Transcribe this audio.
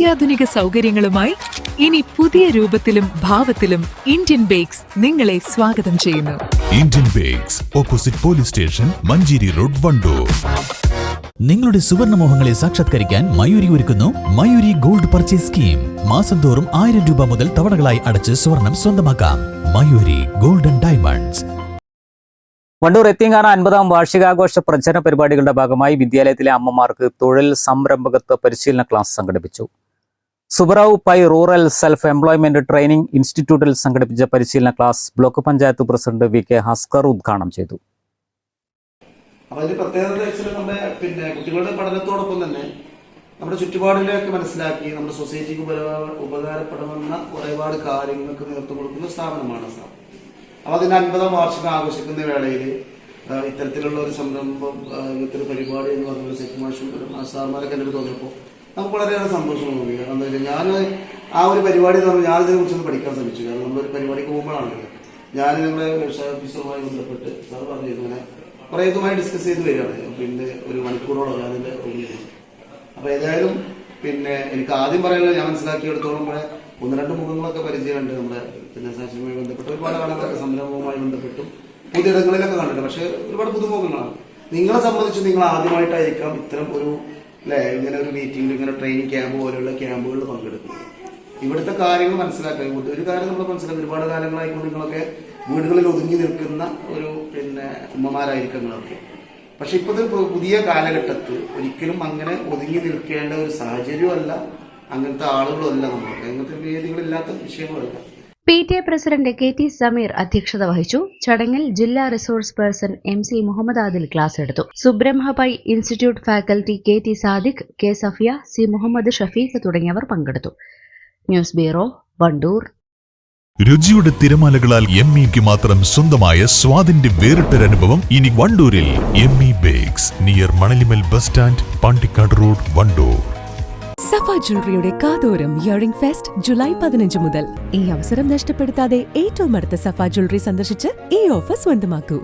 അത്യാധുനിക സൗകര്യങ്ങളുമായി ഇനി പുതിയ രൂപത്തിലും ഭാവത്തിലും ഇന്ത്യൻ ബേക്സ് നിങ്ങളെ സ്വാഗതം ചെയ്യുന്നു. Indian bakes opposite police station Manjeri road Wandoor. നിങ്ങളുടെ സുവർണമോഹങ്ങളെ സാക്ഷാത്കരിക്കാൻ മയൂരി ഒരുക്കുന്നു മയൂരി ഗോൾഡ് പർച്ചേസ് സ്കീം മാസം തോറും ആയിരം രൂപ മുതൽ തവണകളായി അടച്ച് സ്വർണം സ്വന്തമാക്കാം. മയൂരി ഗോൾഡൻ ഡയമണ്ട്സ് വണ്ടൂർ എത്തിയങ്കാന അൻപതാം വാർഷികാഘോഷ പ്രചരണ പരിപാടികളുടെ ഭാഗമായി വിദ്യാലയത്തിലെ അമ്മമാർക്ക് തൊഴിൽ സംരംഭകത്വ പരിശീലന ക്ലാസ് സംഘടിപ്പിച്ചു. Subrao Pai rural self employment training ഇൻസ്റ്റിറ്റ്യൂട്ടിൽ സംഘടിപ്പിച്ച പരിശീലന class block panchayat president V K Haskar ഉദ്ഘാടനം ചെയ്തു. നമ്മുടെ പിന്നെ കുട്ടികളുടെ പഠനത്തോടൊപ്പം തന്നെ നമ്മുടെ ചുറ്റുപാടിലേക്ക് മനസ്സിലാക്കി നമ്മുടെ സൊസൈറ്റിക്ക് ഉപകാരപ്പെടുന്ന ഒരുപാട് കാര്യങ്ങൾക്ക് നേതൃത്വം കൊടുക്കുന്ന സ്ഥാപനമാണ് അപ്പൊ അതിന്റെ അൻപതാം വാർഷികം ആഘോഷിക്കുന്ന വേളയിൽ ഇത്തരത്തിലുള്ള ഒരു സംരംഭം ഇത്തരം പരിപാടി എന്ന് പറഞ്ഞ സെക്രട്ടറി മാഷും സാർമാരൊക്കെ എന്റെ തോന്നിയപ്പോൾ നമുക്ക് വളരെയേറെ സന്തോഷം തോന്നി. കാരണം എന്താ വെച്ചാൽ ഞാൻ ആ ഒരു പരിപാടി എന്ന് പറഞ്ഞാൽ ഞാനിതിനെ കുറിച്ചൊന്ന് പഠിക്കാൻ ശ്രമിച്ചു കാരണം നമ്മളൊരു പരിപാടിക്ക് പോകുമ്പോഴാണല്ലോ ഞാൻ നമ്മുടെ ഓഫീസറുമായി ബന്ധപ്പെട്ട് സാർ പറഞ്ഞു ഇങ്ങനെ കുറെ ഇതുമായി ഡിസ്കസ് ചെയ്ത് വരികയാണ്. പിന്നെ ഒരു മണിക്കൂറോളം ഞാൻ അതിന്റെ അപ്പോൾ അപ്പൊ ഏതായാലും പിന്നെ എനിക്ക് ആദ്യം പറയാനുള്ളത് ഞാൻ മനസ്സിലാക്കിയെടുത്തോളം ഇവിടെ ഒന്ന് രണ്ട് മുഖങ്ങളൊക്കെ പരിചയമുണ്ട് നമ്മുടെ പിന്നെ സാക്ഷ്യവുമായി ബന്ധപ്പെട്ട്. ഒരുപാട് ആളുകളൊക്കെ സംരംഭവുമായി ബന്ധപ്പെട്ടും പുതിയിടങ്ങളിലൊക്കെ കണ്ടിട്ടുണ്ട്. പക്ഷെ ഒരുപാട് പുതുമുഖങ്ങളാണ്. നിങ്ങളെ സംബന്ധിച്ച് നിങ്ങൾ ആദ്യമായിട്ടായിരിക്കാം ഇത്തരം ഒരു അല്ലെ ഇങ്ങനെ ഒരു മീറ്റിംഗിൽ ഇങ്ങനെ ട്രെയിനിങ് ക്യാമ്പ് പോലെയുള്ള ക്യാമ്പുകളിൽ പങ്കെടുക്കുന്നത് ഇവിടുത്തെ കാര്യങ്ങൾ മനസ്സിലാക്കുക. ഒരു കാര്യം നമ്മൾ മനസ്സിലാക്കി ഒരുപാട് കാലങ്ങളായിക്കൊണ്ട് നിങ്ങളൊക്കെ വീടുകളിൽ ഒതുങ്ങി നിൽക്കുന്ന ഒരു പിന്നെ ഉമ്മമാരായിരിക്കും നിങ്ങളൊക്കെ പക്ഷെ ഇപ്പോഴത്തെ പുതിയ കാലഘട്ടത്ത് ഒരിക്കലും അങ്ങനെ ഒതുങ്ങി നിൽക്കേണ്ട ഒരു സാഹചര്യമല്ല അങ്ങനത്തെ ആളുകളല്ല നമ്മളൊക്കെ. അങ്ങനത്തെ വേദികളില്ലാത്ത വിഷയങ്ങളല്ല. P T A president K T Sameer അധ്യക്ഷത വഹിച്ചു. ചടങ്ങിൽ ജില്ലാ resource person M C Muhammad Adil class എടുത്തു. Subrahmapai institute faculty K T Sadiq K Safiya C Muhammad Shafeeq തുടങ്ങിയവർ പങ്കെടുത്തു. News bureau Wandoor. രുചിയുടെ തിരമാലകളാൽ എം ഇക്ക് മാത്രം സ്വന്തമായ സ്വാദിന്റെ വേറിട്ടൊരനുഭവം ഇനി വണ്ടൂരിൽ M E bakes near Manalimal bus stand Pandikkad road Wandoor. Safa ജ്വല്ലറിയുടെ കാതോരം ഇയറിംഗ് ഫെസ്റ്റ് ജൂലൈ പതിനഞ്ച് മുതൽ. ഈ അവസരം നഷ്ടപ്പെടുത്താതെ ഏറ്റവും അടുത്ത സഫ ജ്വല്ലറി സന്ദർശിച്ച് ഈ ഓഫർ സ്വന്തമാക്കൂ.